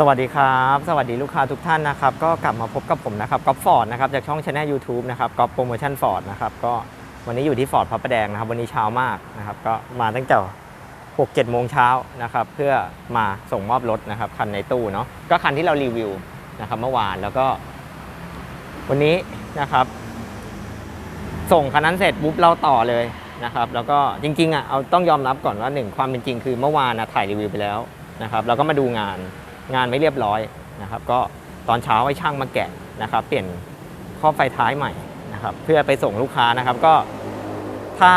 สวัสดีครับ สวัสดีลูกค้าทุกท่านนะครับ ก็กลับมาพบกับผมนะครับก๊อฟฟอร์ดนะครับจากช่องช anel YouTube นะครับก๊อฟโปรโมชั่นฟอร์ดนะครับก็วันนี้อยู่ที่ฟอร์ดพระประแดงนะครับ วันนี้เช้ามากนะครับ ก็มาตั้งแต่6 7โมงเช้านะครับ เพื่อมาส่งมอบรถนะครับคันในตู้เนาะก็คันที่เรารีวิวนะครับเมื่อวานแล้วก็ วันนี้นะครับ ส่งคันนั้นเสร็จปุ๊บเราต่อเลยนะครับ แล้วก็จริงๆอะเอาต้องยอมรับก่อนว่าหนึ่งความเป็นจริงคือเมื่อวานนะถ่ายรีวิวไปแล้วนะครับแล้วก็มาดูงาน งานไม่เรียบร้อยนะครับ ก็ตอนเช้าให้ช่างมาแกะนะครับ เปลี่ยนข้อไฟท้ายใหม่นะครับ เพื่อไปส่งลูกค้านะครับ ก็ถ้า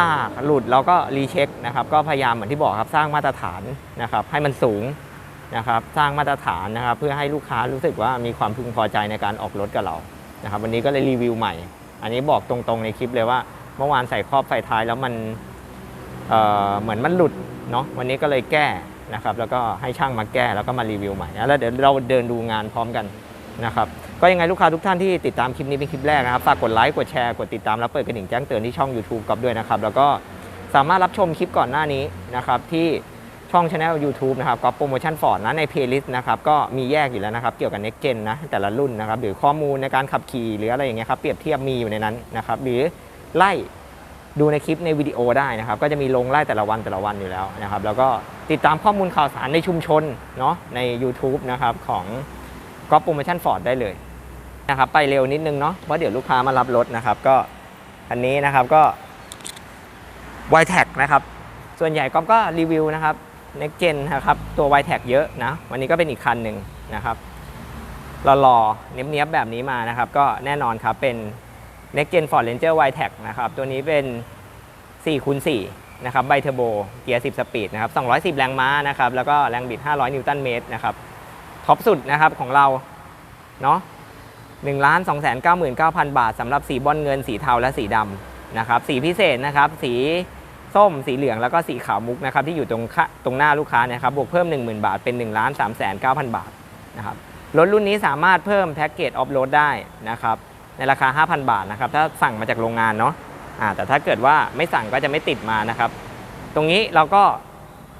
หลุดเราก็รีเช็คนะครับ ก็พยายามเหมือนที่บอกครับสร้างมาตรฐานนะครับ ให้มันสูงนะครับ สร้างมาตรฐานนะครับ เพื่อให้ลูกค้ารู้สึกว่ามีความพึงพอใจในการออกรถกับเรานะครับ วันนี้ก็เลยรีวิวใหม่ อันนี้บอกตรงๆในคลิปเลยว่าเมื่อวานใส่ครอบไฟท้ายแล้วมันเเหมือนมันหลุดเนาะวันนี้ก็เลยแก้ นะครับแล้วก็ให้ช่างมาแก้แล้วก็มารีวิวใหม่แล้วเดี๋ยวเราเดินดูงานพร้อมกันนะครับก็ยังไงลูกค้าทุกท่านที่ติดตามคลิปนี้เป็นคลิปแรกนะครับฝากกดไลค์กดแชร์กดติดตามแล้วเปิดกระดิ่งแจ้งเตือนที่ช่อง YouTube กับด้วยนะครับแล้วก็สามารถรับชมคลิปก่อนหน้านี้นะครับที่ช่อง Channel YouTube นะครับก็โปรโมชั่นฟอร์ดนะในเพลย์ลิสต์นะครับก็มีแยกอยู่แล้วนะครับเกี่ยวกับ Next Gen นะแต่ละรุ่นนะครับหรือข้อมูลในการขับขี่หรืออะไรอย่างเงี้ยครับเปรียบเทียบมีอยู่ในนั้นนะครับหรือไล่ดูในคลิปในวิดีโอได้นะครับก็จะมีลงไล่แต่ละวันแต่ละวันอยู่แล้วนะครับแล้วก็ ติดตามข้อมูลข่าวสารในชุมชนเนาะใน YouTube นะครับของก็โปรโมชั่นฟอร์ดได้เลยนะครับไปเร็วนิดนึงเนาะเพราะเดี๋ยวลูกค้ามารับรถนะครับ ก็อันนี้นะครับก็ y t a g นะครับ ส่วนใหญ่ก๊อฟก็รีวิวนะครับ Next Gen นะครับ ตัว y t a g เยอะนะ วันนี้ก็เป็นอีกคันหนึ่งนะครับหล่อๆเนี้ยบๆแบบนี้มานะครับ ก็แน่นอนครับเป็น Next Gen Ford Ranger y t a g นะครับ ตัวนี้เป็น4คูณ4 นะครับไบเทอร์โบเกียร์ 10 สปีดนะครับ210 แรงม้านะครับแล้วก็แรงบิด 500 นิวตันเมตรนะครับท็อปสุดนะครับของเราเนาะ1ล้าน2 9 9 0 0 0บาทสำหรับสีบอลเงินสีเทาและสีดำนะครับสีพิเศษนะครับสีส้มสีเหลืองแล้วก็สีขาวมุกนะครับที่อยู่ตรงตรงหน้าลูกค้าเนะครับบวกเพิ่ม 10,000 บาทเป็น1ล้าน3 9 0 0 0บาทนะครับรถรุ่นนี้สามารถเพิ่มแพ็กเกจออฟโรดได้นะครับในราคา 5,000 บาทนะครับถ้าสั่งมาจากโรงงานเนาะ แต่ถ้าเกิดว่าไม่สั่งก็จะไม่ติดมานะครับ ตรงนี้เราก็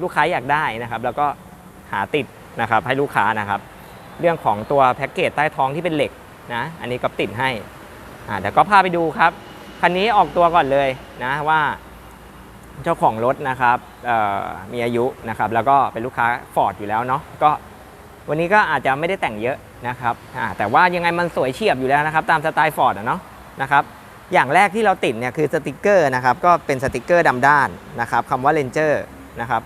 ลูกค้าอยากได้นะครับแล้วก็หาติดนะครับให้ลูกค้านะครับ เรื่องของตัวแพ็กเกจใต้ท้องที่เป็นเหล็กนะอันนี้ก็ติดให้อ่าเดี๋ยวก็พาไปดูครับคันนี้ออกตัวก่อนเลยนะว่าเจ้าของรถนะครับมีอายุนะครับแล้วก็เป็นลูกค้าฟอร์ดอยู่แล้วเนาะก็วันนี้ก็อาจจะไม่ได้แต่งเยอะนะครับแต่ว่ายังไงมันสวยเฉียบอยู่แล้วนะครับ ตามสไตล์ฟอร์ดอะเนาะนะครับ อย่างแรกที่เราติดเนี่ยคือสติกเกอร์นะครับก็เป็นสติกเกอร์ดำด้านนะครับคำว่า Ranger นะครับ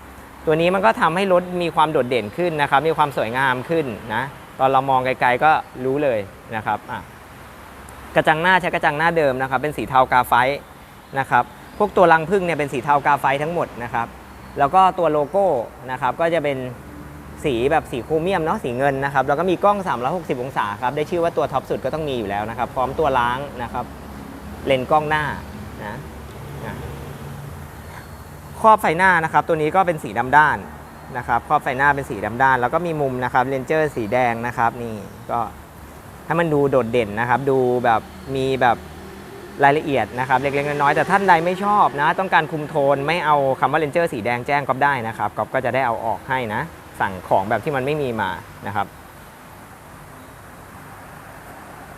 ตัวนี้มันก็ทำให้รถมีความโดดเด่นขึ้นนะครับ มีความสวยงามขึ้นนะตอนเรามองไกลๆก็รู้เลยนะครับกระจังหน้าใช้กระจังหน้าเดิมนะครับ เป็นสีเทากาไฟต์นะครับพวกตัวรังพึ่งเนี่ยเป็นสีเทากาไฟต์ทั้งหมดนะครับแล้วก็ตัวโลโก้นะครับก็จะเป็นสีแบบสีโครเมียมเนาะสีเงินนะครับแล้วก็มีกล้อง 360 องศาครับได้ชื่อว่าตัวท็อปสุดก็ต้องมีอยู่แล้วนะครับ พร้อมตัวล้างนะครับ เลนกล้องหน้านะครอบไฟหน้านะครับ ตัวนี้ก็เป็นสีดำด้านนะครับครอบไฟหน้าเป็นสีดำด้าน แล้วก็มีมุมนะครับเลนเจอร์สีแดงนะครับ นี่ก็ให้มันดูโดดเด่นนะครับ ดูแบบมีแบบรายละเอียดนะครับ เล็กๆน้อยๆแต่ท่านใดไม่ชอบนะ ต้องการคุมโทนไม่เอาคำว่าเลนเจอร์สีแดงแจ้งก๊อฟได้นะครับก๊อฟก็จะได้เอาออกให้นะ สั่งของแบบที่มันไม่มีมานะครับ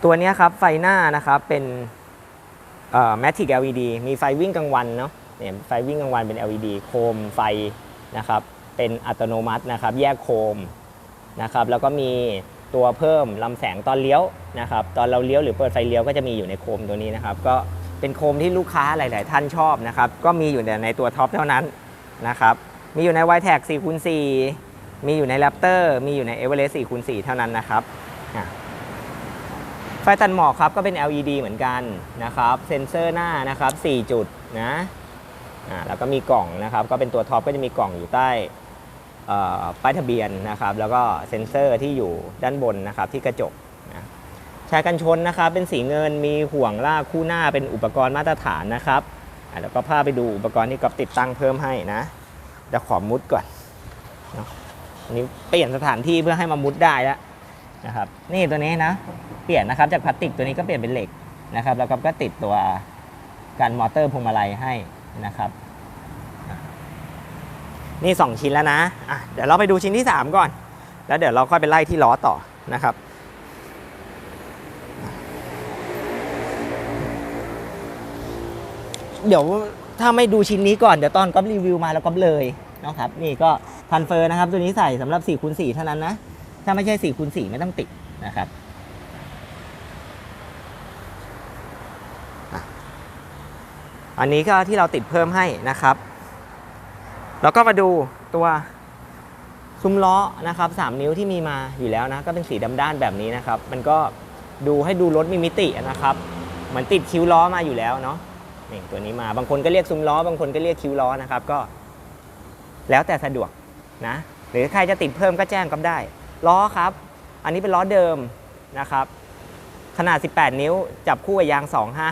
ตัวนี้ครับไฟหน้านะครับเป็น เอ่อ Matic LED มีไฟวิ่งกลางวันเนาะเนี่ยไฟวิ่งกลางวันเป็น LED โคมไฟนะครับเป็นอัตโนมัตินะครับแยกโคมนะครับแล้วก็มีตัวเพิ่มลำแสงตอนเลี้ยวนะครับตอนเราเลี้ยวหรือเปิดไฟเลี้ยวก็จะมีอยู่ในโคมตัวนี้นะครับก็เป็นโคมที่ลูกค้าหลาย ๆ ท่านชอบนะครับก็มีอยู่แต่ในตัวท็อปเท่านั้นนะครับมีอยู่ใน y t a g 4คูณ4มีอยู่ใน Raptor มีอยู่ใน Everest 4คูณ4เท่านั้นนะครับอะ ฟตัดหมอกครับก็เป็น LED เหมือนกันนะครับ เซ็นเซอร์หน้านะครับ 4 จุดนะอ่าแล้วก็มีกล่องนะครับ ก็เป็นตัวท็อปก็จะมีกล่องอยู่ใต้ป้ายทะเบียนนะครับ แล้วก็เซ็นเซอร์ที่อยู่ด้านบนนะครับ ที่กระจกนะชายกันชนนะครับ เป็นสีเงินมีห่วงลากคู่หน้าเป็นอุปกรณ์มาตรฐานนะครับแล้วก็พาไปดูอุปกรณ์ที่ก๊อฟติดตั้งเพิ่มให้นะเดี๋ยวขอมุดก่อนเนาะอันนี้เปลี่ยนสถานที่เพื่อให้มามุดได้แล้ว นะครับนี่ตัวนี้นะเปลี่ยนนะครับจากพลาสติกตัวนี้ก็เปลี่ยนเป็นเหล็กนะครับ แล้วก็ก็ติดตัวกันมอเตอร์พวงมาลัยให้นะครับนี่ 2 ชิ้นแล้วนะอะเดี๋ยวเราไปดูชิ้นที่ 3 ก่อน แล้วเดี๋ยวเราค่อยไปไล่ที่ล้อต่อนะครับ เดี๋ยวถ้าไม่ดูชิ้นนี้ก่อน เดี๋ยวตอนก๊อฟรีวิวมาแล้วก๊อฟเลยนะครับ นี่ก็พันเฟอร์นะครับ ตัวนี้ใส่สำหรับ4คูณ4เท่านั้นนะ ถ้าไม่ใช่4คูณ4ไม่ต้องติดนะครับอันนี้ก็ที่เราติดเพิ่มให้นะครับ แล้วก็มาดูตัวซุ้มล้อนะครับ3นิ้วที่มีมาอยู่แล้วนะก็เป็นสีดำด้านแบบนี้นะครับ มันก็ดูให้ดูรถมีมิตินะครับเหมือนติดคิ้วล้อมาอยู่แล้วเนาะนี่ตัวนี้มาบางคนก็เรียกซุ้มล้อบางคนก็เรียกคิ้วล้อนะครับก็ แล้วแต่สะดวกนะ หรือใครจะติดเพิ่มก็แจ้งก็ได้ ล้อครับ อันนี้เป็นล้อเดิมนะครับ ขนาด 18 นิ้ว จับคู่กับยาง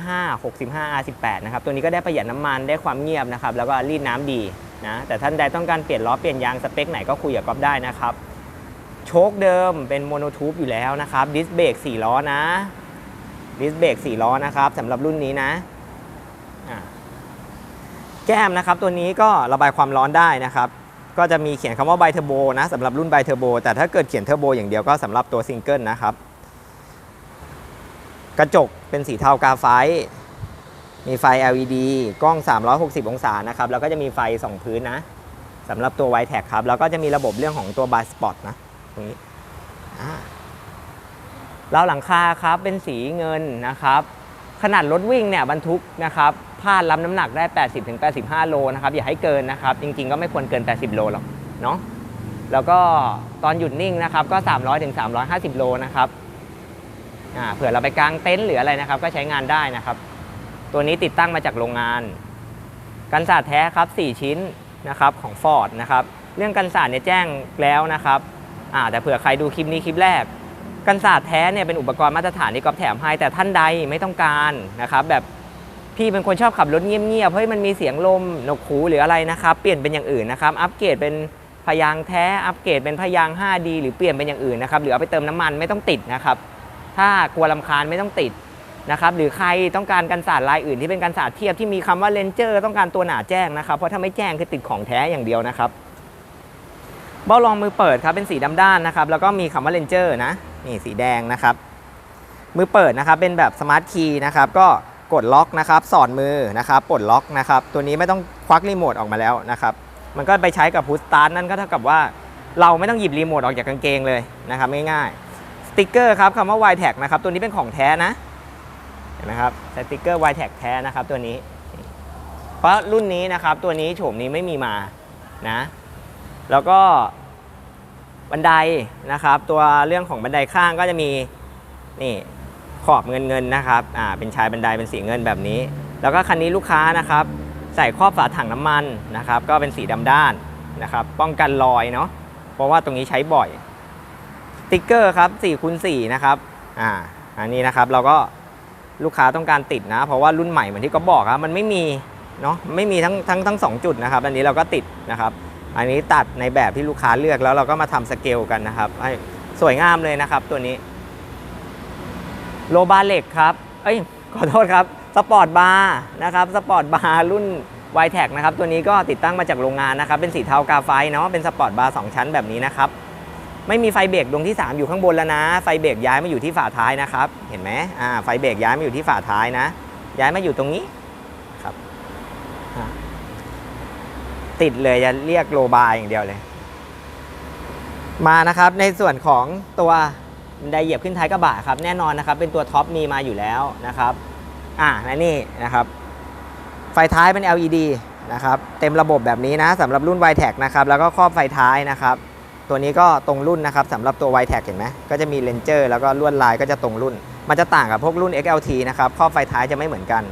255 65 R18 นะครับ ตัวนี้ก็ได้ประหยัดน้ำมัน ได้ความเงียบนะครับ แล้วก็รีดน้ำดีนะ แต่ท่านใดต้องการเปลี่ยนล้อเปลี่ยนยางสเปคไหนก็คุยกับก๊อฟได้นะครับ โชคเดิมเป็นโมโนทูบอยู่แล้วนะครับ ดิสเบรก4ล้อนะ ดิสเบรก4ล้อนะครับสำหรับรุ่นนี้นะแก้มนะครับตัวนี้ก็ระบายความร้อนได้นะครับ ก็จะมีเขียนคำว่าไบเทอร์โบนะสำหรับรุ่นไบเทอร์โบแต่ถ้าเกิดเขียนเทอร์โบอย่างเดียวก็สำหรับตัวซิงเกิลนะครับ กระจกเป็นสีเทากาไฟ มีไฟ LED กล้อง 360 องศานะครับ แล้วก็จะมีไฟส่องพื้นนะสำหรับตัว y t a g ครับ แล้วก็จะมีระบบเรื่องของตัว b y Spot นะตรงนี้อ่าเราหลังคาครับเป็นสีเงินนะครับ ขนาดรถวิ่งเนี่ยบรรทุกนะครับ พาดรับน้ำหนักได้ 80-85 โลนะครับอย่าให้เกินนะครับ จริงๆ ก็ไม่ควรเกิน 80 โลหรอกเนาะแล้วก็ตอนหยุดนิ่งนะครับก็ 300-350 โลนะครับอ่าเผื่อเราไปกางเต็นท์หรืออะไรนะครับ ก็ใช้งานได้นะครับ ตัวนี้ติดตั้งมาจากโรงงาน กันศาสตร์แท้ครับ 4 ชิ้นนะครับของ Ford นะครับเรื่องกันศาสตร์เนี่ยแจ้งแล้วนะครับอ่าแต่เผื่อใครดูคลิปนี้คลิปแรกกันศาสตร์แท้เนี่ยเป็นอุปกรณ์มาตรฐานที่ก๊อฟแถมให้แต่ท่านใดไม่ต้องการนะครับแบบ พี่เป็นคนชอบขับรถเงียบๆเฮ้ยมันมีเสียงลมนกหูหรืออะไรนะครับ เปลี่ยนเป็นอย่างอื่นนะครับ อัปเกรดเป็นพยางแท้ อัปเกรดเป็นพยาง 5D หรือเปลี่ยนเป็นอย่างอื่นนะครับ หรือเอาไปเติมน้ำมันไม่ต้องติดนะครับ ถ้ากลัวลำคาญไม่ต้องติดนะครับ หรือใครต้องการกันศาสตร์ลายอื่นที่เป็นกันศาสตร์เทียบที่มีคำว่าเลนเจอร์ต้องการตัวหนาแจ้งนะครับ เพราะถ้าไม่แจ้งคือติดของแท้อย่างเดียวนะครับ เบ้ารองมือเปิดครับเป็นสีดำด้านนะครับ แล้วก็มีคำว่าเลนเจอร์นะ นี่สีแดงนะครับ มือเปิดนะครับเป็นแบบสมาร์ทคีย์นะครับ ก็ กดล็อกนะครับ สอดมือนะครับปลดล็อกนะครับ ตัวนี้ไม่ต้องควักรีโมทออกมาแล้วนะครับ มันก็ไปใช้กับพุชสตาร์นั่นก็เท่ากับว่าเราไม่ต้องหยิบรีโมทออกจากกางเกงเลยนะครับง่ายๆสติกเกอร์ครับคำว่า y t a g นะครับ ตัวนี้เป็นของแท้นะเห็นไหมครับสติกเกอร์ y t a g แท้นะครับตัวนี้ เพราะรุ่นนี้นะครับตัวนี้โฉมนี้ไม่มีมานะแล้วก็บันไดนะครับ ตัวเรื่องของบันไดข้างก็จะมีนี่ ขอบเงินเงินๆนะครับอ่าเป็นชายบันไดเป็นสีเงินแบบนี้ แล้วก็คันนี้ลูกค้านะครับ ใส่ครอบฝาถังน้ำมันนะครับ ก็เป็นสีดำด้านนะครับ ป้องกันรอยเนาะเพราะว่าตรงนี้ใช้บ่อยติ๊กเกอร์ครับ4คูณ4นะครับอ่าอันนี้นะครับเราก็ลูกค้าต้องการติดนะ เพราะว่ารุ่นใหม่เหมือนที่ก็บอกครับมันไม่มีเนาะไม่มีทั้งทั้งทั้งสองจุดนะครับ อันนี้เราก็ติดนะครับ อันนี้ตัดในแบบที่ลูกค้าเลือกแล้วเราก็มาทำสเกลกันนะครับให้สวยงามเลยนะครับตัวนี้ โลบาเล็กครับ เอ้ย ขอโทษครับ สปอร์ตบาร์นะครับ สปอร์ตบาร์รุ่น y t e c นะครับ ตัวนี้ก็ติดตั้งมาจากโรงงานนะครับ เป็นสีเทากาไฟเนาะ เป็นสปอร์ตบาร์สองชั้นแบบนี้นะครับ ไม่มีไฟเบรกดวงที่ 3 อยู่ข้างบนแล้วนะ ไฟเบรกย้ายมาอยู่ที่ฝาท้ายนะครับ เห็นไหมอ่า ไฟเบรกย้ายมาอยู่ที่ฝาท้ายนะ ย้ายมาอยู่ตรงนี้ครับ ติดเลยจะเรียกโลบาร์อย่างเดียวเลย มานะครับในส่วนของตัว บันไดเหยียบขึ้นท้ายกระบะครับแน่นอนนะครับเป็นตัวท็อปมีมาอยู่แล้วนะครับอ่าและนี่นะครับไฟท้ายเป็น LED นะครับเต็มระบบแบบนี้นะสำหรับรุ่น y t e c นะครับแล้วก็ครอบไฟท้ายนะครับตัวนี้ก็ตรงรุ่นนะครับสำหรับตัว y t e c เห็นไหมก็จะมีเลนเจอร์แล้วก็ลวดลายก็จะตรงรุ่น มันจะต่างกับพวกรุ่น XLT นะครับครอบไฟท้ายจะไม่เหมือนกัน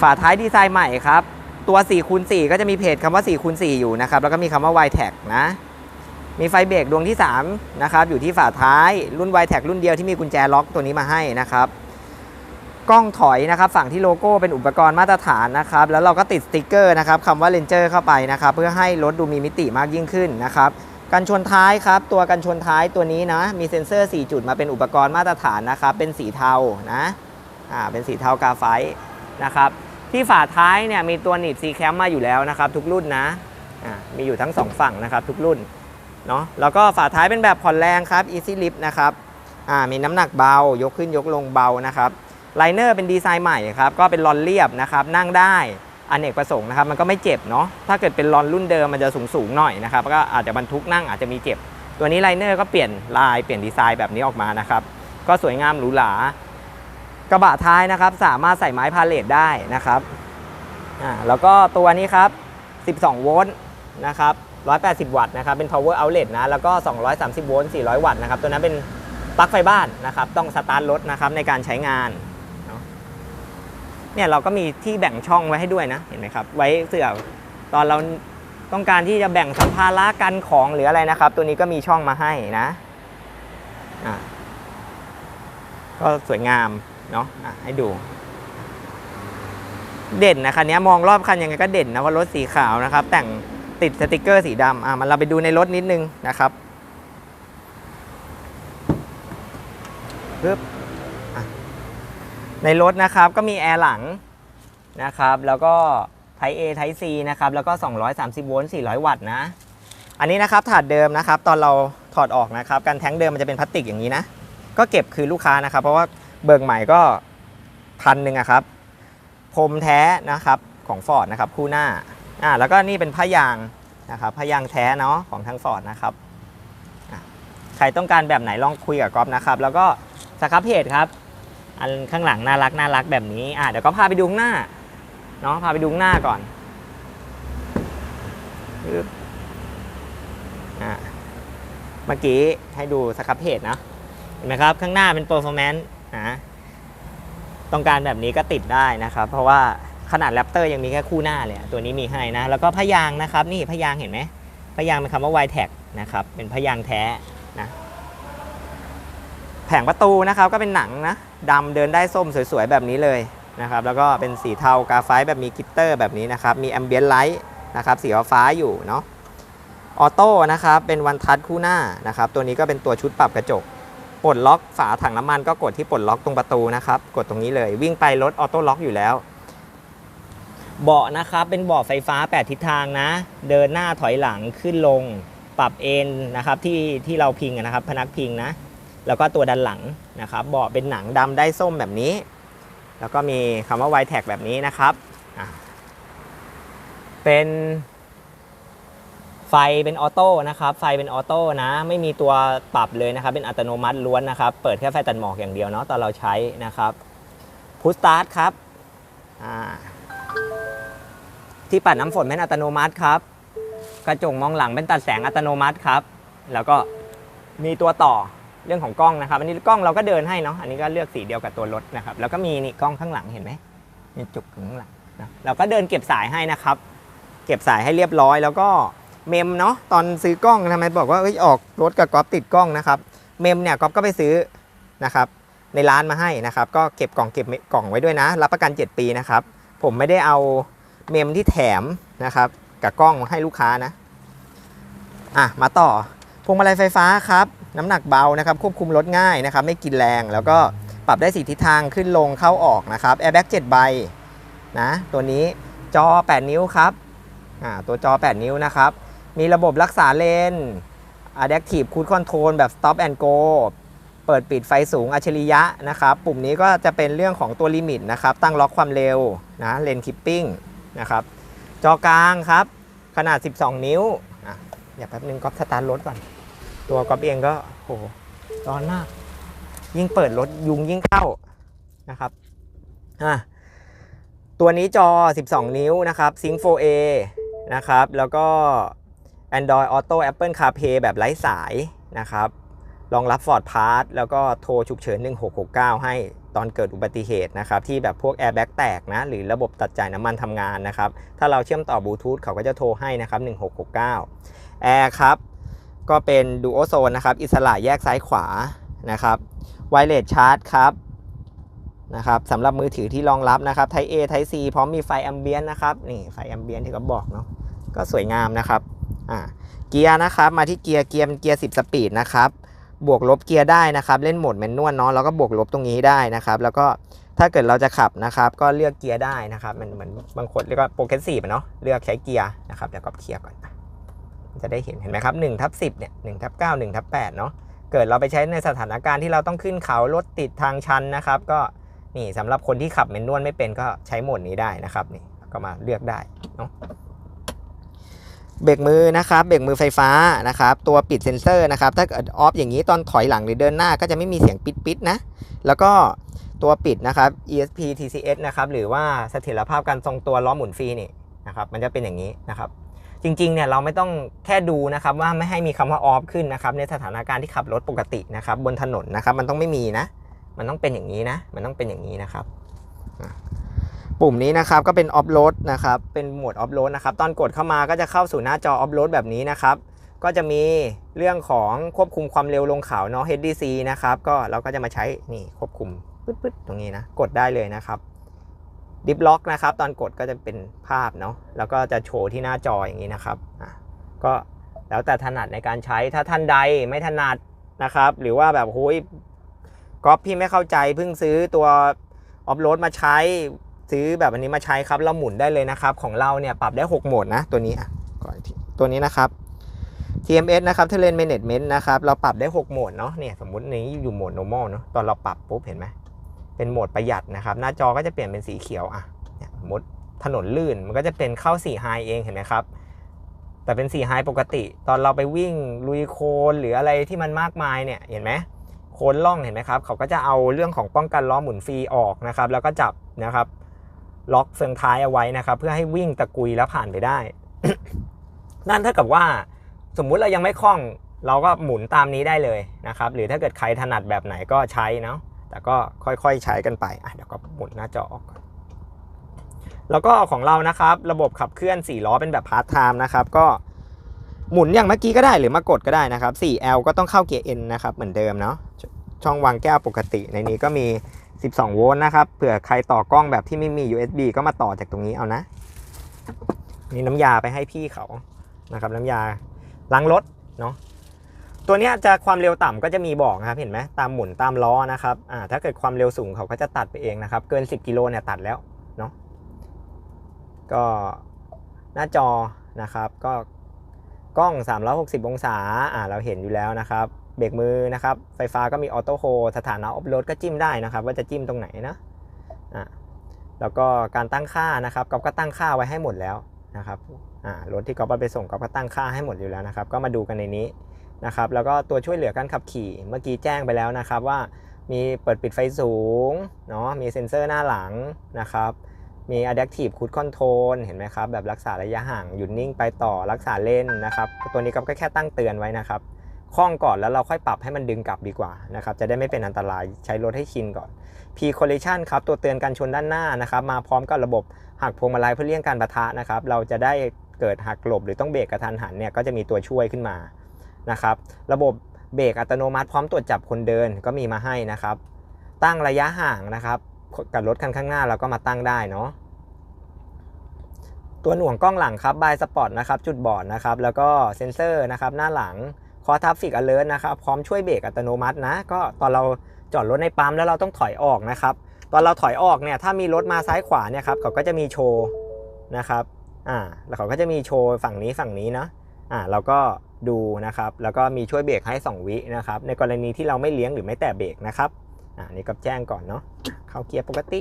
ฝาท้ายดีไซน์ใหม่ครับตัว4คูณ4ก็จะมีเพจคำว่า4คูณ4อยู่นะครับแล้วก็มีคำว่า y t e c นะ มีไฟเบรกดวงที่3นะครับอยู่ที่ฝาท้ายรุ่น y t e c รุ่นเดียวที่มีกุญแจล็อกตัวนี้มาให้นะครับกล้องถอยนะครับฝั่งที่โลโก้เป็นอุปกรณ์มาตรฐานนะครับแล้วเราก็ติดสติกเกอร์นะครับคำว่า Ranger เข้าไปนะครับเพื่อให้รถดูมีมิติมากยิ่งขึ้นนะครับกันชนท้ายครับตัวกันชนท้ายตัวนี้นะมีเซ็นเซอร์ 4 จุดมาเป็นอุปกรณ์มาตรฐานนะครับเป็นสีเทานะอ่าเป็นสีเทากาไฟนะครับที่ฝาท้ายเนี่ยมีตัวหนีบซีแคมมาอยู่แล้วนะครับทุกรุ่นนะอ่ามีอยู่ทั้งสองฝั่งนะครับทุกรุ่น เนาะแล้วก็ฝาท้ายเป็นแบบผ่อนแรงครับ Easy Lift นะครับอ่ามีน้ำหนักเบายกขึ้นยกลงเบานะครับไลเนอร์เป็นดีไซน์ใหม่ครับก็เป็นลอนเรียบนะครับนั่งได้อเนกประสงค์นะครับมันก็ไม่เจ็บเนาะถ้าเกิดเป็นลอนรุ่นเดิมมันจะสูงสูงหน่อยนะครับก็อาจจะบรรทุกนั่งอาจจะมีเจ็บ ตัวนี้ไลเนอร์ก็เปลี่ยนลายเปลี่ยนดีไซน์แบบนี้ออกมานะครับก็สวยงามหรูหรากระบะท้ายนะครับสามารถใส่ไม้พาเลทได้นะครับอ่าแล้วก็ตัวนี้ครับ 12 โวลต์นะครับ 180 วัตต์นะครับเป็น power outlet นะแล้วก็ 230 โวลต์ 400 วัตต์นะครับตัวนั้นเป็นปลั๊กไฟบ้านนะครับต้องสตาร์ทรถนะครับในการใช้งานเนี่ยเราก็มีที่แบ่งช่องไว้ให้ด้วยนะเห็นไหมครับไว้เสื่อตอนเราต้องการที่จะแบ่งสัมภาระกันของหรืออะไรนะครับ ตัวนี้ก็มีช่องมาให้นะอะก็สวยงามเนาะะให้ดู เด่นนะคันนี้มองรอบคันยังไงก็เด่นนะว่ารถสีขาวนะครับ แต่ง ติดสติกเกอร์สีดำอะมันเราไปดูในรถนิดนึงนะครับปึ๊บในรถนะครับก็มีแอร์หลังนะครับ แล้วก็ไท A ไท C นะครับ แล้วก็ 230 โวลต์ 400 วัตต์นะ อันนี้นะครับถาดเดิมนะครับ ตอนเราถอดออกนะครับ การแท้งเดิมมันจะเป็นพลาสติกอย่างนี้นะ ก็เก็บคืนลูกค้านะครับ เพราะว่าเบิกใหม่ก็พันหนึ่งครับ พรมแท้นะครับของฟอร์ดนะครับคู่หน้า อ่าแล้วก็นี่เป็นผ้ายางนะครับผ้ายางแท้เนาะของทางฟอร์ดนะครับใครต้องการแบบไหนลองคุยกับก๊อฟนะครับ แล้วก็สครับเพจครับ อันข้างหลังน่ารักน่ารักแบบนี้อะเดี๋ยวก็พาไปดูข้างหน้าเนาะพาไปดูข้างหน้าก่อนปึ๊บอะเมื่อกี้ให้ดูสครับเพจนะเห็นไหมครับ ข้างหน้าเป็น performance นะต้องการแบบนี้ก็ติดได้นะครับ เพราะว่า ขนาดแรปเตอร์ยังมีแค่คู่หน้าเลยอะตัวนี้มีให้นะ แล้วก็พยางนะครับนี่พยางเห็นไหมพยางเป็นคำว่า y t a g นะครับเป็นพยางแท้นะแผงประตูนะครับก็เป็นหนังนะดำเดินได้ส้มสวยๆแบบนี้เลยนะครับแล้วก็เป็นสีเทากาไฟแบบมีกิตเตอร์แบบนี้นะครับมีแอมเบียนไลท์นะครับสีฟ้าอยู่เนาะออโต้นะครับเป็นวันทัชคู่หน้านะครับตัวนี้ก็เป็นตัวชุดปรับกระจกปลดล็อกฝาถังน้ำมันก็กดที่ปลดล็อกตรงประตูนะครับกดตรงนี้เลยวิ่งไปรถออโต้ล็อกอยู่แล้ว เบาะนะครับเป็นเบาะไฟฟ้า 8 ทิศทางนะ เดินหน้าถอยหลังขึ้นลง ปรับเอนนะครับที่ที่เราพิงนะครับ พนักพิงนะ แล้วก็ตัวด้านหลังนะครับเบาะเป็นหนังดำได้ส้มแบบนี้ แล้วก็มีคำว่า y t a g แบบนี้นะครับเป็นไฟเป็นออโต้นะครับไฟเป็นออโต้นะ ไม่มีตัวปรับเลยนะครับ เป็นอัตโนมัติล้วนนะครับ เปิดแค่ไฟตัดหมอกอย่างเดียวเนาะตอนเราใช้นะครับพุชสตาร์ทครับอ่า ที่ปัดน้ำฝนเป็นอัตโนมัติครับ กระจกมองหลังเป็นตัดแสงอัตโนมัติครับ แล้วก็มีตัวต่อเรื่องของกล้องนะครับ อันนี้กล้องเราก็เดินให้เนาะ อันนี้ก็เลือกสีเดียวกับตัวรถนะครับ แล้วก็มีนี่กล้องข้างหลังเห็นไหมมีจุกข้างหลังนะเราก็เดินเก็บสายให้นะครับ เก็บสายให้เรียบร้อย แล้วก็เมมเนาะ ตอนซื้อกล้องทำไมบอกว่าเอ้ยออกรถกับก๊อฟติดกล้องนะครับ เมมเนี่ยก๊อฟก็ไปซื้อนะครับในร้านมาให้นะครับ ก็เก็บกล่องเก็บกล่องไว้ด้วยนะ รับประกัน 7 ปีนะครับ ผมไม่ได้เอา เมมที่แถมนะครับกับกล้องให้ลูกค้านะอะมาต่อพวงมาลัยไฟฟ้าครับ น้ำหนักเบานะครับ ควบคุมรถง่ายนะครับ ไม่กินแรงแล้วก็ปรับได้สีทิศทางขึ้นลงเข้าออกนะครับแอร์แบ็ก7ใบนะตัวนี้จอ 8 นิ้วครับอ่าตัวจอ 8 นิ้วนะครับ มีระบบรักษาเลน Adaptive Cruise Control แบบ Stop and Go เปิดปิดไฟสูงอัจฉริยะนะครับ ปุ่มนี้ก็จะเป็นเรื่องของตัวลิมิตนะครับ ตั้งล็อกความเร็วนะเลนคิปปิ้ง นะครับ จอกลางครับ ขนาด 12 นิ้วอะอย่าแป๊บนึงก๊อฟสตาร์ทรถก่อน ตัวก๊อฟเองก็โหร้อนมาก ยิ่งเปิดรถยุงยิ่งเข้านะครับอะตัวนี้จอ 12 นิ้วนะครับ Sync 4A นะครับ แล้วก็ Android Auto Apple CarPlay แบบไร้สายนะครับ รองรับ Ford Pass แล้วก็โทรฉุกเฉิน 1669 ให้ ตอนเกิดอุบัติเหตุนะครับที่แบบพวก Airbag แตกนะหรือระบบตัดจ่ายน้ำมันทำงานนะครับถ้าเราเชื่อมต่อบลูทูธเขาก็จะโทรให้นะครับ1669 Air ครับก็เป็น Duo Zone นะครับอิสระแยกซ้ายขวานะครับ Wireless Charge ครับนะครับสำหรับมือถือที่รองรับนะครับ Type A Type C พร้อมมีไฟแอมเบียนนะครับนี่ไฟแอมเบียนที่เขาบอกเนาะก็สวยงามนะครับอ่าเกียร์นะครับมาที่เกียร์เกียร์เป็นเกียร์10 สปีดนะครับ บวกลบเกียร์ได้นะครับ เล่นโหมดแมนนวลเนาะแล้วก็บวกลบตรงนี้ได้นะครับ แล้วก็ถ้าเกิดเราจะขับนะครับ ก็เลือกเกียร์ได้นะครับมันเหมือนบางคนเรียกว่าโปรเกรสซีฟเนาะเลือกใช้เกียร์นะครับเดี๋ยวก็เคลียร์ก่อนจะได้เห็นเห็นไหมครับ1ทับ10เนี่ย1ทับ9 1ทับ8เนาะเกิดเราไปใช้ในสถานการณ์ที่เราต้องขึ้นเขารถติดทางชันนะครับ ก็นี่สำหรับคนที่ขับเมนนวลไม่เป็นก็ใช้โหมดนี้ได้นะครับนี่ก็มาเลือกได้เนาะ เบรกมือนะครับเบรกมือไฟฟ้านะครับตัวปิดเซ็นเซอร์นะครับถ้าเกิดออฟอย่างนี้ตอนถอยหลังหรือเดินหน้าก็จะไม่มีเสียงปิดๆนะแล้วก็ตัวปิดนะครับ ESP TCS นะครับหรือว่าเสถียรภาพการทรงตัวล้อหมุนฟรีนี่นะครับมันจะเป็นอย่างนี้นะครับจริงๆเนี่ยเราไม่ต้องแค่ดูนะครับว่าไม่ให้มีคำว่าออฟขึ้นนะครับในสถานการณ์ที่ขับรถปกตินะครับบนถนนนะครับมันต้องไม่มีนะ มันต้องเป็นอย่างนี้นะ มันต้องเป็นอย่างนี้นะครับ ปุ่มนี้นะครับก็เป็นออฟโรดนะครับเป็นโหมดออฟโรดนะครับตอนกดเข้ามาก็จะเข้าสู่หน้าจอออฟโรดแบบนี้นะครับก็จะมีเรื่องของควบคุมความเร็วลงเขาเนาะ HDC นะครับก็เราก็จะมาใช้นี่ควบคุมปึ๊ดๆตรงนี้นะกดได้เลยนะครับดิฟล็อกนะครับตอนกดก็จะเป็นภาพเนาะแล้วก็จะโชว์ที่หน้าจออย่างนี้นะครับอะก็แล้วแต่ถนัดในการใช้ถ้าท่านใดไม่ถนัดนะครับ หรือว่าแบบโอ้ยก๊อปพี่ไม่เข้าใจเพิ่งซื้อตัวออฟโรดมาใช้ ซื้อแบบอันนี้มาใช้ครับเราหมุนได้เลยนะครับ ของเราเนี่ยปรับได้ 6 โหมดนะ ตัวนี้อะก่อนตัวนี้นะครับ TMS นะครับ Terrain Management นะครับ เราปรับได้ 6 โหมดเนาะเนี่ยสมมุตินี้อยู่โหมด normal เนาะตอนเราปรับปุ๊บเห็นไหมเป็นโหมดประหยัดนะครับ หน้าจอก็จะเปลี่ยนเป็นสีเขียวอะเนี่ยสมมติถนนลื่นมันก็จะเป็นเข้า4 high เองเห็นไหมครับแต่เป็น4 high ปกติ ตอนเราไปวิ่งลุยโคลนหรืออะไรที่มันมากมายเนี่ยเห็นไหมโคลนล่องเห็นไหมครับเขาก็จะเอาเรื่องของป้องกันล้อหมุนฟรีออกนะครับ แล้วก็จับนะครับ ล็อกเฟืองท้ายเอาไว้นะครับ เพื่อให้วิ่งตะกุยแล้วผ่านไปได้ นั่นเท่ากับว่าสมมุติเรายังไม่คล่อง เราก็หมุนตามนี้ได้เลยนะครับ หรือถ้าเกิดใครถนัดแบบไหนก็ใช้เนาะแต่ก็ค่อยๆใช้กันไปอะเดี๋ยวก็หมุนหน้าจอออกก่อนแล้วก็ของเรานะครับ ระบบขับเคลื่อน 4 ล้อเป็นแบบพาร์ทไทม์นะครับ ก็หมุนอย่างเมื่อกี้ก็ได้หรือมากดก็ได้นะครับ 4L ก็ต้องเข้าเกียร์ N นะครับ เหมือนเดิมเนาะช่องวางแก้วปกติในนี้ก็มี 12 โวลต์นะครับ เผื่อใครต่อกล้องแบบที่ไม่มี USB ก็มาต่อจากตรงนี้เอานะ นี่น้ำยาไปให้พี่เขานะครับ น้ำยาล้างรถเนาะ ตัวนี้จะความเร็วต่ำก็จะมีบอกนะครับ เห็นไหมตามหมุนตามล้อนะครับ อ่า ถ้าเกิดความเร็วสูงเขาก็จะตัดไปเองนะครับ เกิน 10 กิโลเนี่ยตัดแล้วเนาะ ก็หน้าจอนะครับ ก็กล้อง 360 องศา อ่า เราเห็นอยู่แล้วนะครับ เบรกมือนะครับ ไฟฟ้าก็มีออโต้โฮสถานะออฟโรดก็จิ้มได้นะครับ ว่าจะจิ้มตรงไหนนะอ่าแล้วก็การตั้งค่านะครับก็ก็ตั้งค่าไว้ให้หมดแล้วนะครับอ่ารถที่ก๊อฟไปส่งก๊อฟก็ตั้งค่าให้หมดอยู่แล้วนะครับ ก็มาดูกันในนี้นะครับ แล้วก็ตัวช่วยเหลือการขับขี่ เมื่อกี้แจ้งไปแล้วนะครับว่ามีเปิดปิดไฟสูงเนาะมีเซ็นเซอร์หน้าหลังนะครับมี Adaptive Cruise Control เห็นไหมครับ แบบรักษาระยะห่าง หยุดนิ่งไปต่อรักษาเล่นนะครับ ตัวนี้ก๊อฟก็แค่ตั้งเตือนไว้นะครับ คล้องก่อนแล้วเราค่อยปรับให้มันดึงกลับดีกว่านะครับจะได้ไม่เป็นอันตรายใช้รถให้ชินก่อน P Collision ครับตัวเตือนการชนด้านหน้านะครับมาพร้อมกับระบบหักพวงมาลัยเพื่อเลี่ยงการปะทะนะครับเราจะได้เกิดหักหลบหรือต้องเบรกกระทันหันเนี่ยก็จะมีตัวช่วยขึ้นมานะครับระบบเบรกอัตโนมัติพร้อมตรวจจับคนเดินก็มีมาให้นะครับ ตั้งระยะห่างนะครับกับรถคันข้างหน้าเราก็มาตั้งได้เนาะตัวหน่วงกล้องหลังครับบายสปอตนะครับจุดบอดนะครับแล้วก็เซ็นเซอร์นะครับหน้าหลัง คอทัฟฟิกอเลอร์นะครับพร้อมช่วยเบรกอัตโนมัตินะ ก็ตอนเราจอดรถในปั๊มแล้วเราต้องถอยออกนะครับ ตอนเราถอยออกเนี่ยถ้ามีรถมาซ้ายขวาเนี่ยครับเขาก็จะมีโชว์นะครับอ่าแล้วเขาก็จะมีโชว์ฝั่งนี้ฝั่งนี้นะอ่าเราก็ดูนะครับ แล้วก็มีช่วยเบรกให้ 2 วินะครับ ในกรณีที่เราไม่เลี้ยงหรือไม่แตะเบรกนะครับอ่านี่ก็แจ้งก่อนเนาะเข้าเกียร์ปกติ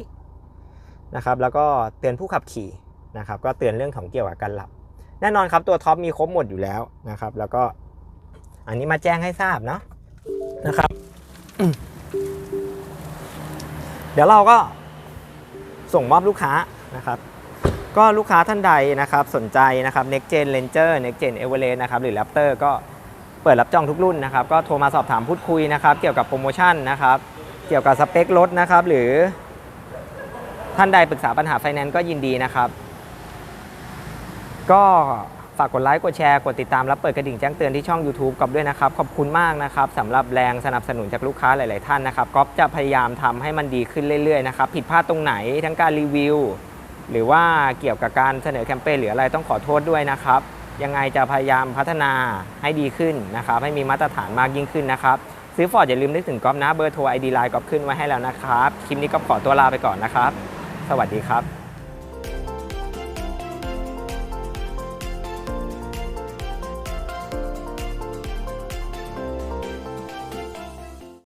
นะครับ แล้วก็เตือนผู้ขับขี่นะครับ ก็เตือนเรื่องของเกี่ยวกับการหลับ แน่นอนครับตัวท็อปมีครบหมดอยู่แล้วนะครับ แล้วก็ อันนี้มาแจ้งให้ทราบเนาะนะครับ เดี๋ยวเราก็ส่งมอบลูกค้านะครับ ก็ลูกค้าท่านใดนะครับ สนใจนะครับ Next Gen Ranger Next Gen Everest นะครับ หรือ Raptor ก็เปิดรับจองทุกรุ่นนะครับ ก็โทรมาสอบถามพูดคุยนะครับ เกี่ยวกับโปรโมชั่นนะครับ เกี่ยวกับสเปครถนะครับ หรือท่านใดปรึกษาปัญหาไฟแนนซ์ก็ยินดีนะครับ ก็ ฝากกดไลค์กดแชร์กดติดตามและเปิดกระดิ่งแจ้งเตือนที่ช่อง YouTube กับด้วยนะครับ ขอบคุณมากนะครับสำหรับแรงสนับสนุนจากลูกค้าหลาย ๆ ท่านนะครับก๊อฟจะพยายามทำให้มันดีขึ้นเรื่อย ๆ นะครับ ผิดพลาดตรงไหนทั้งการรีวิว หรือว่าเกี่ยวกับการเสนอแคมเปญหรืออะไรต้องขอโทษด้วยนะครับ ยังไงจะพยายามพัฒนาให้ดีขึ้นนะครับ ให้มีมาตรฐานมากยิ่งขึ้นนะครับ ซื้อฟอร์ดอย่าลืมนึกถึงก๊อฟนะเบอร์โทรไอดีไลน์ก๊อฟขึ้นไว้ให้แล้วนะครับคลิปนี้ก็ขอตัวลาไปก่อนนะครับ สวัสดีครับ